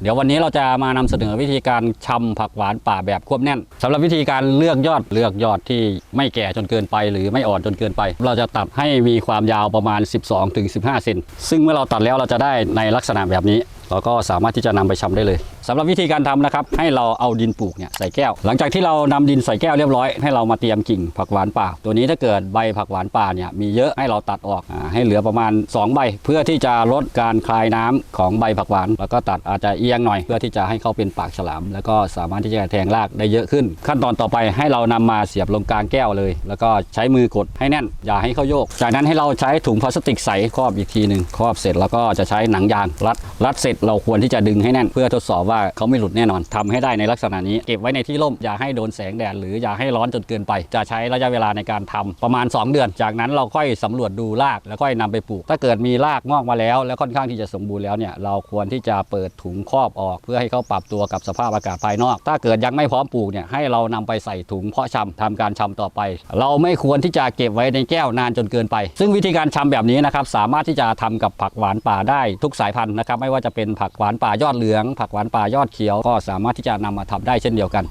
เดี๋ยววันนี้เราจะมานำเสนอวิธีการชำผักหวานป่าแบบควบแน่นสำหรับวิธีการเลือกยอดเลือกยอดที่ไม่แก่จนเกินไป หรือไม่อ่อนจนเกินไป เราจะตัดให้มีความยาวประมาณ 12-15 เซนซึ่งเมื่อเราตัดแล้วเราจะได้ในลักษณะแบบนี้ เราก็สามารถที่จะนำไปชำได้เลยสำหรับวิธีการทำนะครับ ให้เราเอาดินปลูกเนี่ยใส่แก้ว หลังจากที่เรานำดินใส่แก้วเรียบร้อย ให้เรามาเตรียมกิ่งผักหวานป่า ตัวนี้ถ้าเกิดใบผักหวานป่าเนี่ยมีเยอะให้เราตัดออกอให้เหลือประมาณ 2 ใบ เพื่อที่จะลดการคลายน้ำของใบผักหวาน แล้วก็ตัดอาจจะเอียงหน่อย เพื่อที่จะให้เขาเป็นปากฉลาม แล้วก็สามารถที่จะแทงรากได้เยอะขึ้น ขั้นตอนต่อไปให้เรานำมาเสียบลงกลางแก้วเลย แล้วก็ใช้มือกดให้แน่น อย่าให้เขาโยก จากนั้นให้เราใช้ถุงพลาสติกใสครอบอีกทีหนึ่งครอบเสร็จแล้วก็จะใช้หนังยางรัดรัดเสร็จเราควรที่จะดึงให้แน่นเพื่อทดสอบว่าเขาไม่หลุดแน่นอนทำให้ได้ในลักษณะนี้ เก็บไว้ในที่ร่มอย่าให้โดนแสงแดดหรืออย่าให้ร้อนจนเกินไป จะใช้ระยะเวลาในการทำประมาณ 2 เดือน จากนั้นเราค่อยสำรวจดูรากแล้วค่อยนำไปปลูก ถ้าเกิดมีรากงอกมาแล้ว แล้วค่อนข้างที่จะสมบูรณ์แล้วเนี่ยเราควรที่จะเปิดถุงครอบออก เพื่อให้เขาปรับตัวกับสภาพอากาศภายนอก ถ้าเกิดยังไม่พร้อมปลูกเนี่ยให้เรานำไปใส่ถุงเพาะชำทำการชำต่อไป เราไม่ควรที่จะเก็บไว้ในแก้วนานจนเกินไป ซึ่งวิธีการชำแบบนี้นะครับสามารถที่จะทำกับผักหวานป่าได้ทุกสายพันธุ์นะครับไม่ว่าจะเป็นผักหวานป่ายอดเหลือง ผักหวานป่ายอดเขียว ก็สามารถที่จะนำมาทำได้เช่นเดียวกัน